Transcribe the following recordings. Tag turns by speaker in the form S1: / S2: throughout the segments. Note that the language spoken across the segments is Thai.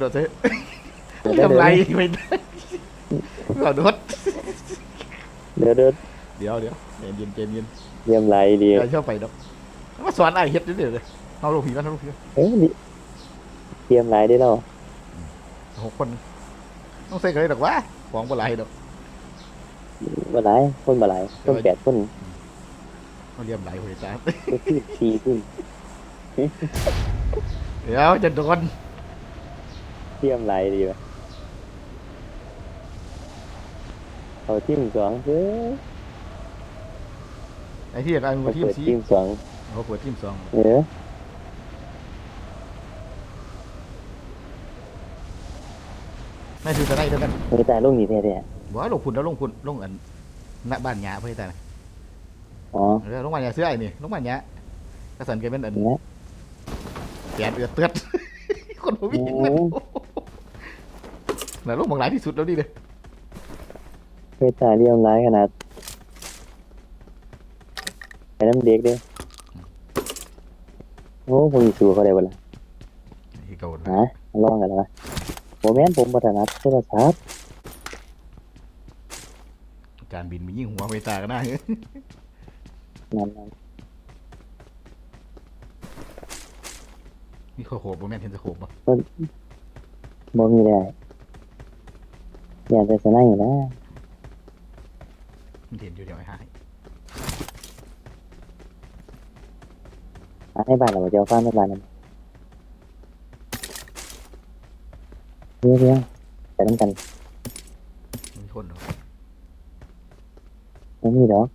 S1: โดดเถอะ
S2: เดี๋ยว
S1: ทำไรไม่ได้ขอโดด
S2: เดี๋ยวเดี๋ยว
S1: เดี๋ยวเดี๋ยวเย็นเย็นเย็นเย็น
S2: เยี่ยมไรดี
S1: อย่าชอบไปดอกมาสอนไอ้เฮ็ดเดี๋ยวเลยเอาลูกผีมาเอาลูกผีมา
S2: เอ้ยดิเยี่ยมไรได้แล้ว
S1: หกคนต้องใส่กันเลยดอกวะของปลายดอก
S2: บ่หลายคนบ่หลายคนแปดคน
S1: มันเรียมไหลหัวใจ
S2: ก็คือสี่ขึ้น
S1: เดี๋ยวจะโดน
S2: เยี่ยมไรดีวะเอาทีมสองเด้อ
S1: ไอ้ที่ไอ้มื
S2: มา
S1: อทีม
S2: เปิด
S1: สี
S2: ทีมสอง
S1: เขาเปิดทีมสอง
S2: เออ
S1: นั่นคือจะได้เท่ากัน
S2: ไม่ตายลงนี่แท้
S1: บอกว่าลงพุนแล้วลงพุนลงอันณบ้านหยาเพื่อแต่
S2: ๆอ๋อ
S1: เออลงบ้านหยาเสื้อไอ้นี่ลงบ้านหยากระสันแกเป็นอัน
S2: นะ
S1: แปดเอือดเตือด คนบ่มี
S2: โอ้
S1: เงิ นน่ะลงบางหลายที่สุดแล้วดิเลย
S2: ไม่ตายเยี่ยมไรขนาดไปน้ำเด็กเด้อโอ้ผมสู้เขาได้บ่ล่ะ
S1: ที่เก่า
S2: ฮะลองกันแล้ววะโมแมนผมบัฒนัดโทรศัพท์
S1: การบินมียิ่งหัวไปตากันหน้าเฮ้ย
S2: นั่นนั่น
S1: มีข้อโขบบ่แม่นเห็นสะโขบบ่
S2: บ่มีได้ อยากจะสนายอยู่นะ
S1: มันเห็นอยู่เดียวไอ้ห่า
S2: อะให้บ้านเราจะเอาฟ้าไม่บ้านนั้นเรียกเรียกแต่น้ำกัน
S1: มีคนเหรอ
S2: ไม่มีดอก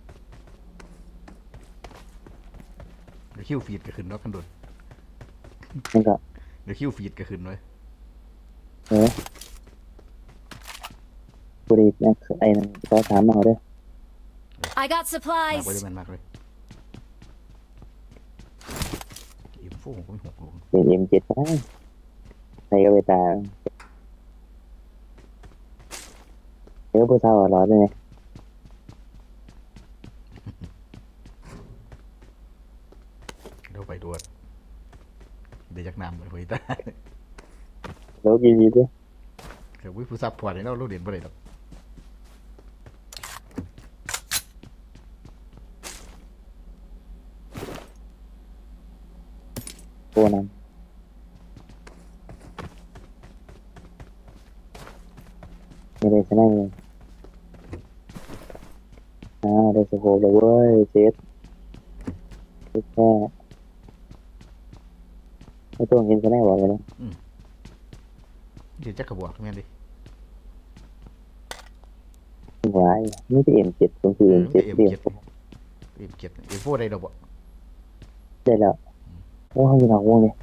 S1: เดี๋ยวคิวฟีดก็ขึ้นเนาะกันโดด
S2: นั่นก็
S1: เดี๋ยวคิวฟีดก็ขึ้นไว้
S2: บุ รีนั่นคือไอ้นั่นก็ถามมาเอาเด้อ
S3: I got
S1: มาก
S3: supplies.
S1: ไว้ได้มันมากเลยอิมโฟผมก็มีหกลูก
S2: เป็นเอ็มเจ็ดนะใส่ก็ไปตาเดี๋ยวผู้สาวรอด้วยไง
S1: เดี๋ยวไปดวดเดี๋ยวยักน้ำไปหัวตา
S2: แล้วกินดีด้วย
S1: เดี๋ยววิผู้ซับพอร์ตให้เราลูกเด่นบ่ได้ดอก
S2: โคนันไม่ได้สนายเลยอ่าได้สโคปเลยเว้ยเซตแค่ไม่ต้องเห็นสนายบอกเลยนะ
S1: เดี๋ยวจักกระบอกแม่นดิ
S2: หวายนี่เป็นเอ็มเจ็ดผมคือ
S1: เอ
S2: เอ็
S1: อ
S2: ม
S1: มัน
S2: เจ็ด
S1: เอ็ม
S2: เดียว
S1: เจ็ดเอ็มเจ็ดเอ็มโฟได้ดอกบ่
S2: ได้แล้ว โอ้เขาอยู่นอกวงเลย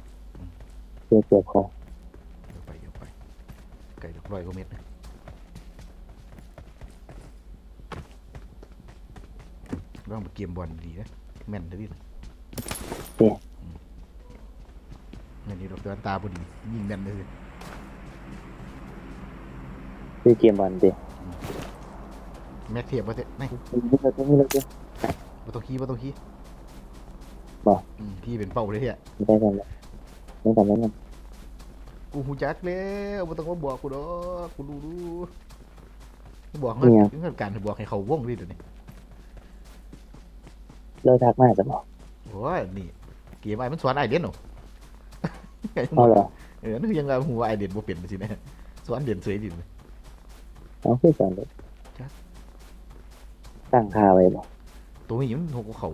S2: เจ็บเจ็บคอ
S1: เดี๋ยวไปเดี๋ยวไปไก่ดอกร้อยกว่าเม็ดนะลองไปเกมบอลดีนะแม่นเด้อดิอืมแม่นดีดอกเตือนตาบ่ดียิงแม่นเลย
S2: คือเกมบอลดิ
S1: แม็กเทียบบ่เตะไม่
S2: นี่เราต้องนี่เราต้อง
S1: บ่ต้องขี้บ่ต้องขี้
S2: บ่
S1: อืมขี้เป็นเป้าเลยเฮีย
S2: ได้กันแล้วได้กันแล้วกัน
S1: กูหูจักแล้วบ่ต้องมาบอกกูดอกกูดูดูบอกเงินเงินการบอกให้เขาวงดิเดี๋ยวนี้
S2: เราทักมาจะบอก
S1: โอ้ยนี่เกมไอ้มันสอนไอเดียนหนู
S2: เอาเหรอ
S1: เออนั่นคือยังไงหัวไอเดียนบ่เป็นสิแน่สอนเดียนเสยดิน
S2: เอาคือก่อนเลย
S1: จ๊ะ
S2: ตั้งค่าไว้บอก
S1: ตัวนี้มันหกกว่าเขา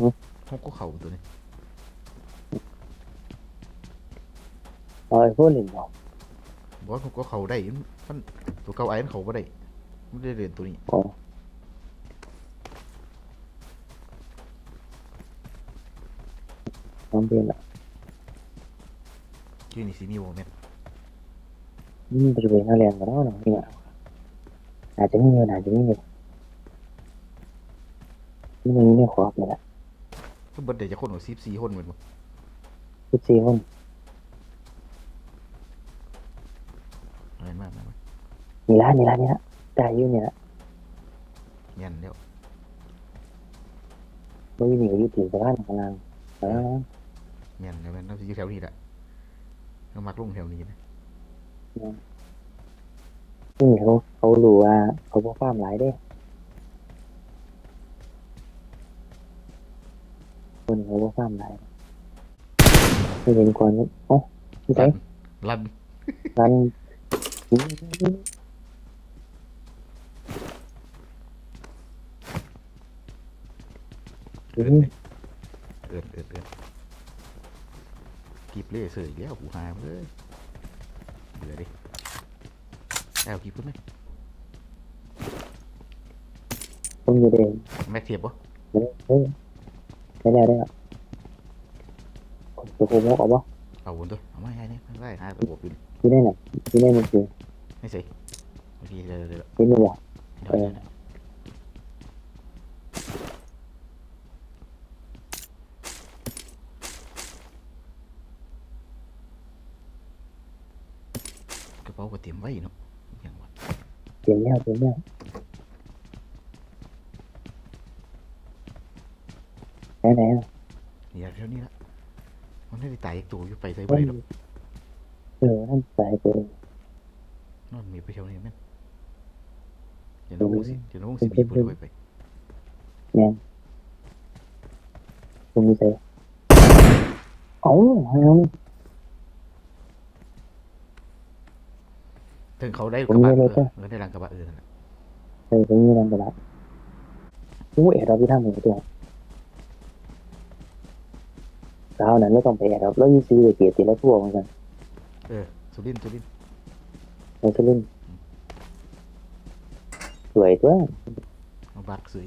S2: หือ
S1: หกกว่าเขาตัวนี้
S2: เอาไอ้พวกนี้บอก
S1: บอกว่าหกกว่าเขาได้มันตัวเก่าไอ้มันเขาบ่ได้มันได้เรียนตัวนี้
S2: อ๋อน้องเพียนละ
S1: ชื่อนี่สิมีบ่แม่น
S2: อืมบริเวณหน้าแรงกันแล้วเนาะเนี่ยอาจจะไม่มีอาจจะไม่มีนี่มันไม่ขอบเลยละ
S1: คือบ่ได้จะคนว่า14คนเหมือนบ่
S2: สิบสี่คน
S1: แม่นมากแม่นมาก
S2: นี่ละนี่ละนี่ละได้อยู่เนี่ยละ
S1: แม่นแล้ว
S2: ไม่มีหนีอยู่ตีสะพานข้างล่างแล้ว
S1: แม่นแล้วแม่นแล้วสิอยู่แถวนี้แหละเอามักลงแถวนี้นะ
S2: นี่เขาเขารู้ว่าเขาบ่ฟาร์มหลายเด้ คนเขาบ่ฟาร์มหลายไม่เห็นคนโอ้ไม่ใช่
S1: ลั่น
S2: รันเอืม
S1: เอิดเอิดเอิดกีบเล่เสยแล้วหูหาเอ้ยเบื่อดิเอากีบพุ่นไหม
S2: ผมอยู่เดิม
S1: แม็กเทียบปะ
S2: เฮ้ได้ได้ แล้วตัวผมบอกว่า
S1: เอาวนตัวเอาไม่ให้เนี่ยได้หาตัวปืน
S2: ที่ได้ไหนที่ได้มันคือ
S1: ไม่ใส่โอเคเดี๋ยวเดี๋ยว
S2: ที่นี่บอก
S1: เดี๋ยวเดี๋ยวเดี๋ยวกระเป๋าก็เตรียมไว้เนาะอย่างวะ
S2: เสียงแล้วเสียงแล้วไหนไหนอะ
S1: เนี่ยเท่านี้ละ มันไม่ได้ตายอีกตัวอยู่ไปใส่ไว้หรอก
S2: เออนั่นสายตัวน
S1: อนมีไปเท่านี้แม่นเดี๋ยวน้องสิเดี๋ยวน้องสิมีปืนไว้ไป
S2: ผมมีใจเอ้าเอา
S1: ถึงเขาได้กระบะเออเออได้รังกระบะเออนั่นแหละ
S2: เออผมมีรังกระบะโอ้เอ็ดเราพี่ทำเหมือนตัว สาวนั้นไม่ต้องไปแอดเราแล้วยูซีเกียรติแล้วทั่วเหมือนกัน
S1: เออสุรินทร์สุรินทร์
S2: เราจะเล่นสวยตัว
S1: เอาบัตรสวย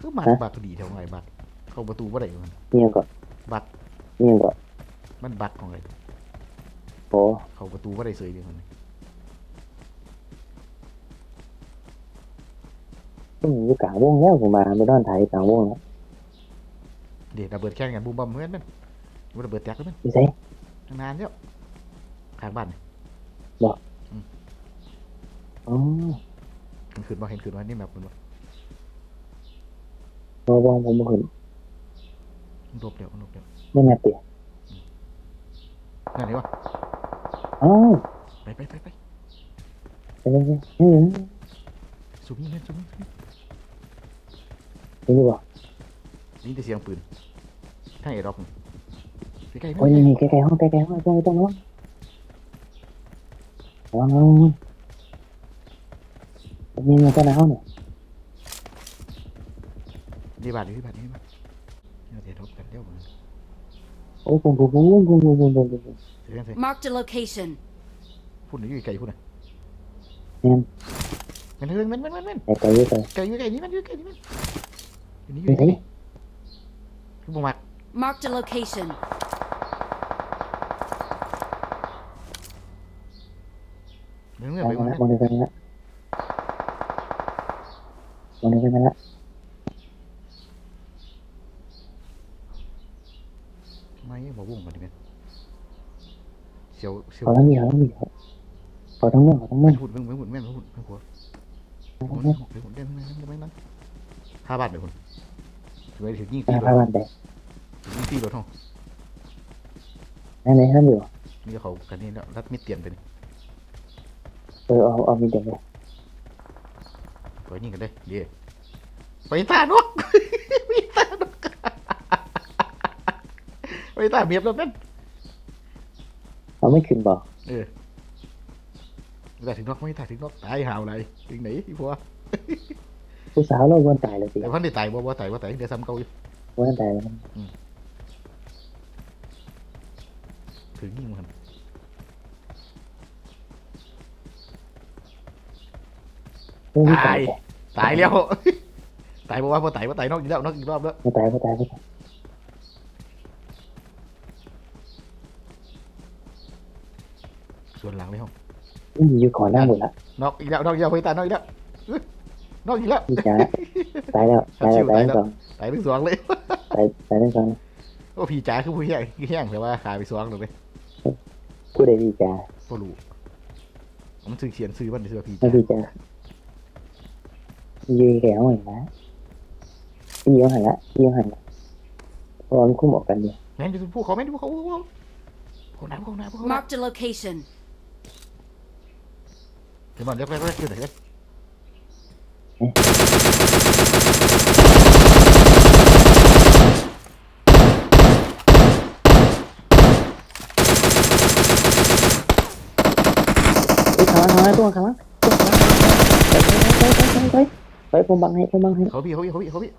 S1: คือบัตรบัตรดีเท่าไหร่บัตรเข้าประตูบ่ได้มัน
S2: เนี่ยก็
S1: บัตร
S2: เนี่ยก็
S1: มันบัตรของไง
S2: โอ้
S1: เข้าประตูบ่ได้สวยเดียวมัน
S2: ผมอยู่กลางวงแล้วผมมาไม่นอนถ่ายกลางวงแล้ว
S1: เดี๋ยวระเบิดแข่งกันบูมบอมเหมือนมันมันระเบิดแตกแล้วมัน
S2: ไม่ใช่
S1: นานแล้วข้างบ้าน
S2: อ๋อ
S1: เห็นคืนว่าเห็นคืนว่านี่แมปมันว่า
S2: มาวงผมบ่เห็น
S1: มันลบแล้วมันลบแล้ว
S2: ไม่แน่เปีย
S1: นั่นไงวะ
S2: อ๋อ
S1: ไปไปไปไป
S2: ไปเลยไปนี่
S1: สูบนี่เล่นสูบนี่สูบนี่
S2: นี่นี่บอก
S1: นี่แต่เสียงปืนทางเอรอกใกล้ๆ
S2: โอ้ย
S1: นี่
S2: นี่ใกล้ๆห้องใกล้ๆห้องต้องต้องระวังระวังระวังนี่มันก็หนาวเนี่ย
S1: ดีบาทดีบาทดีบาทเดี๋ยวเดี๋ยวทบกันเดี๋ยวมัน
S2: โอ้ยปุ่มปุ่มปุ่มปุ่มปุ่มปุ่มปุ่มปุ่ม
S1: เสียงเสียง
S3: Marked a location.
S1: พูดหน่อยอยู่ไกลพูดหน่อย
S2: แม่น
S1: มันเรื่องมันมันมันมัน
S2: ไกลๆอยู่ไกล
S1: ไกลอยู่ไกลนี่มันอยู่ไกลนี่มันอยู่นี่อ
S2: ไม่
S1: ยู่
S2: ใช่
S1: นี่ พี่บุ๋มมัด
S3: Marked a location.
S1: เดี๋ยวเงื่
S2: อ
S1: ไป
S2: ห
S1: มดแล้
S2: ว มันเดิไปแล้วมัไแล้ว
S1: ไม่บอกบุ้งก่อนดิเว้เสียวเสียว
S2: เขาต้องมีเขาต้องมีขอเขาต้องเมื่อเขาต้องเมื่
S1: ไม่
S2: อ
S1: หุ่นไม่หุ่นไม่หุ่นไม่หุ่น
S2: ไม่หั
S1: ว
S2: ไม่
S1: หุ่นไม่หุ่นเด่นไม่นั่นไม่นั่นห้าบาทไปหุ่น คุณถือไปถึงยิ่ง
S2: ไป
S1: ตีร
S2: พา
S1: ถ
S2: บ้านไป
S1: ถึงยิ่งตีรถห้อง
S2: นั่นไหนท่านอยู่
S1: นี่เขากันนี่แล้วรัดมิดเตียนไปนี่
S2: เออเอาเอามีเด็กเลย
S1: ไปนี่กันเลยเดี๋ยวไปตานกไปตานกไปตาเมียบแล้วแม่น
S2: เอาไม่ขึ้นบอก
S1: เออไปตาถึงนกไม่ตาถึงนกตายหาวอะไรถึงไหนอีพัว
S2: ผู้สาวเราวันตายเลยสิ
S1: แต่พันได้ตายบ่บ่ตายบ่ตายเดี๋ยวซ้ำเก่าอยู่
S2: วันตายแล้ว
S1: ถึงยิ่งมัน
S2: ไม่ตาย
S1: ตายแล้วตายบ่ว่าบ่ตายบ่ตายนอกอีกแล้วนอกอีกรอบแล้ว
S2: ไม่ตายไม่ตายไม่ตาย
S1: ส่วนหลังเลยห้อง
S2: อืมอยู่ก่อนหน้าหมดละ
S1: นอกอีกแล้วนอกอีกแล้วไปตายนอกอีกแล้วอื้อ นอกอีกแล้ว
S2: พี่จ๋าตายแล้วตายแล้วตายทั้งสอง
S1: ตายทั้งสองเลย
S2: ตายตายทั้งสอง
S1: โอ้พี่จ๋าคือผู้แย่งแย่งแต่ว่าขาไปสองเลย
S2: ผู้ใดพี่จ๋า
S1: บ่รู้ผมซื้อเขียนซื้อมันซื้อพี่
S2: ไม่
S1: จ๋า
S2: พี่จ๋ายืนแกวหันละยืนหันละยืนหันละพร้อมคุ้มออกกันดี
S1: แม่นอยู่ผู้เขาแม่นอยู่ผู้เขาผู้เขาพวกน้ำพวกน้ำพวกน้
S3: Marked a location. ำ
S1: เดี๋ยวบอลเรียกเรียกเรียกอยู่ไหนเรียก
S2: เอ้ยข้างล่างข้างล่างตัวข้างล่างตัวข้างล่างไปไปไปไปไปไป ผมบังให้ผมบังให้
S1: เขาพี่เขาพี่เขาพี่เขาพี่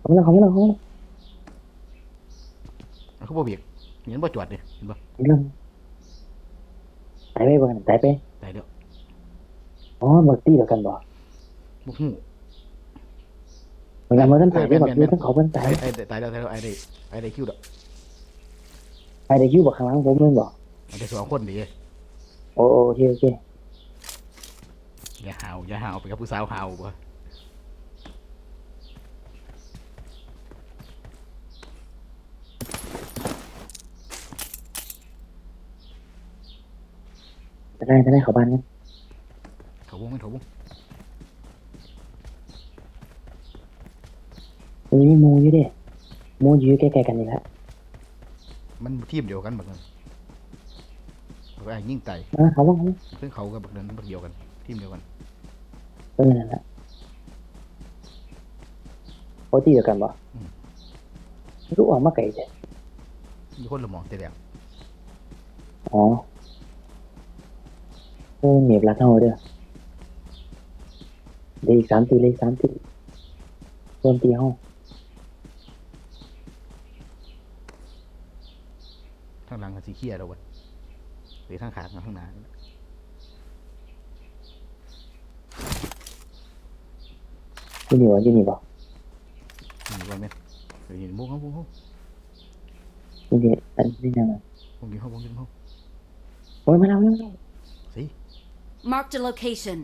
S2: เขาไม่ละเขาไม่ละเขาไม่ละ
S1: เขาบ่เบียกเห็นบ่จอดเนี่ยเห็นบ่
S2: เรื่องตายไปบ่กันตายไป
S1: ตายเดี๋ยว
S2: อ๋อบักตี้เดียวกันบ่
S1: บุกหู
S2: เหมือนกันเหมือนกันตายไปบักตี้ทั้งเขาเป็นตา
S1: ตายยตายตายแล้วตายแล้วไอ้ได้ไอ้ได้คิวดอก
S2: ไปได้คิวบักข้างล่างผมเลยบ่
S1: มันได้สองคนดี
S2: โอ้โอเคโอเค
S1: อย่าหาวอย่าหาวไปกับผู้สาวหาวบ่
S2: จะได้จะได้เขาบ้านกัน
S1: เขาวงกันเขาวง
S2: ตรงนี้มูอยู่เดิมูอยู่ใกล้ๆกันนี่แหละ
S1: มันทีมเดียวกันบักนั้นบักไอ้ยิ่งไต
S2: มาเขาบ้างเขา
S1: ซึ่งเขากับบักนั้นบักเดียวกัน ทีมเดียวกัน
S2: เออนั่นแหละเขาตีเดียวกันบ่รู้ออกมาไกลจ้ะ
S1: มีคนละหมองแต่แล้ว
S2: อ๋อโอ้เมียบรักเท่าเด้อเดี๋ยวอีกสามตีเลยอีกสามตีรวมตีห้อง
S1: ทางหลังกันสีเขียเราวะหรือทางขากับข้างหน้า
S2: ที่นี่วะที่นี่บ่
S1: มีวันไหมเดี๋ยวเห็นมุ้งเขามุ้งเขา
S2: ที่นี่อันนี้ ยังไง
S1: มุ้งยิงเขามุ้งยิงเขา
S2: โอ้ยมาแล้วมาแล้ว
S1: สิ
S3: Marked a location.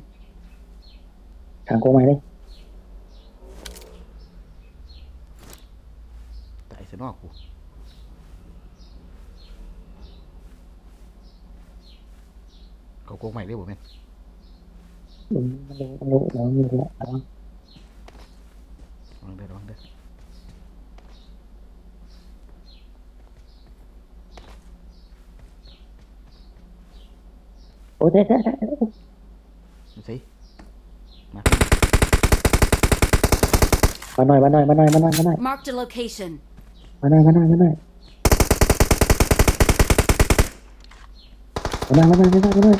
S2: ทางโค้งมาเลย
S1: ตายเสียนอก
S2: รู้มันรู้มันรู้มันรู้แล้ว
S1: ระวังเด้อระวังเด้อ
S2: โอ้ยได้ได้ได้
S1: ดูสิมา
S2: มาหน่อยมาหน่อยมาหน่อยมาหน่อยมาหน่อย
S3: Marked a location.
S2: มาหน่อยมาหน่อยมาหน่อยมาหน่อยมาหน่อยมาหน่อยมาหน่อย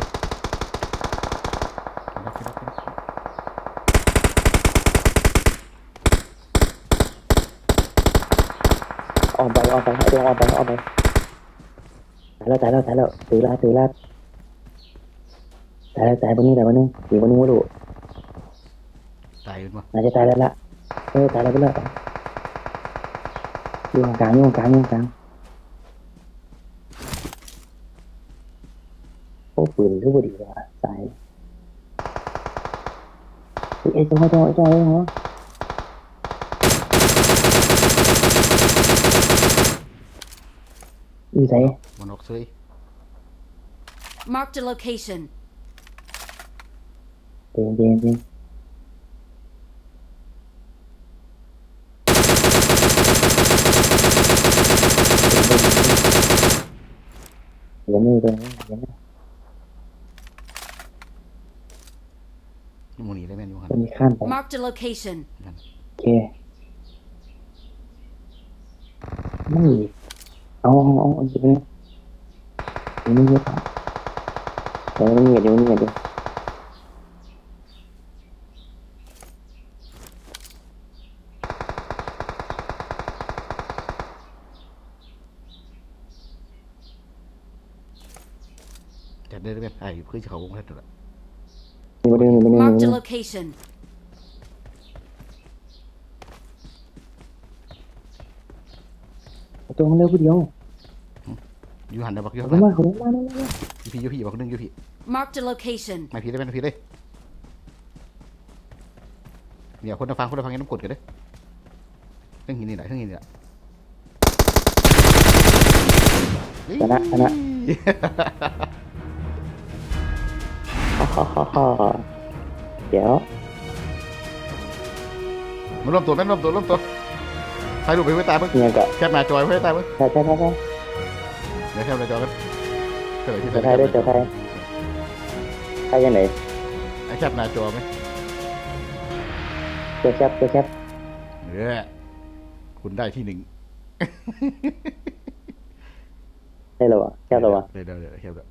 S1: ขึ้นรถขึ้นรถขึ้นรถ
S2: ออกไปออกไปเอาตัวออกไปออกไปตายแล้วตายแล้วตายแล้วถือลาถือลาตายแล้วตายบนนี้ตายบนนี้อยู่บนนี้ไม่รู้
S1: ตายเป็นบ่
S2: น่าจะตายแล้วล่ะเออตายแล้วไปแล้วอยู่ตรงกลางอยู่ตรงกลางอยู่ตรงกลางโอ้ปืนรู้บ่ดีว่ะตายเอ้ยจ้าจ้าจ้าเลยเหร ออยู่ไหน
S1: มันออกเซย
S3: Marked a location.
S2: เย็นเย็นเย็นเดี๋ยวมือตรงนี้เดี๋ยวนะ
S1: นี่หมูนี่ได้แม่นอยู่หัน
S2: จะมีข้ามไป
S3: Marked a location.
S2: โอเคไม่ เอาเอาเอาเอาจะไปเดี๋ยวนี้เยอะครับเดี๋ยวนี้เดี๋ ยวนี้เดี๋ยว
S1: แต่ได้ได้แม่นไอ้คือจะเขาวงแค่ตัวละ
S2: นี่มาดูนี่มาดูนี่มา
S3: Marked
S2: ดู
S3: a location.
S2: ตัวมันเร็วผู้เดียว
S1: อยู่หันเด้อบักอยู่
S2: เขา
S1: หัน
S2: ล
S1: ห
S2: ง
S1: ลั
S2: มางเขาลงมาลงมา
S1: อยู่พี่อยู่พี่บักนึงอยู่พี่
S3: Marked a location.
S1: ไม่พี่ได้แม่นพี่ได้เนี่ยคนละฟังคนละฟังยังต้องกดกันเด้อเรื่องหินนี่แหละเรื่องหินนี่แหละ
S2: ชนะชนะฮ่าฮ่าฮ่าฮ่าเดี๋ยว
S1: มันรวมตัวแม่นรวมตัวรวมตัวถ่ายรูปไปไว้ตายมึง
S2: เนี่ยก็
S1: แคปหน้าจอยไว้ให้ตายมึง
S2: ใช่ใช่ใช่ใช่
S1: เดี๋ยวแคปหน้าจอกันเกิดที่
S2: เจ้าไทยด้วยเจ้าไทยไทยยังไง
S1: ไอ้แคปหน้าจอไหม
S2: เจ้าแคบเจ้าแคบ
S1: เออคุณได้ที่หนึ่ง
S2: ใช่หรอวะแคบหรอวะ
S1: เดี๋ยวเดี๋ยวเดี๋ยวแคปแล้ว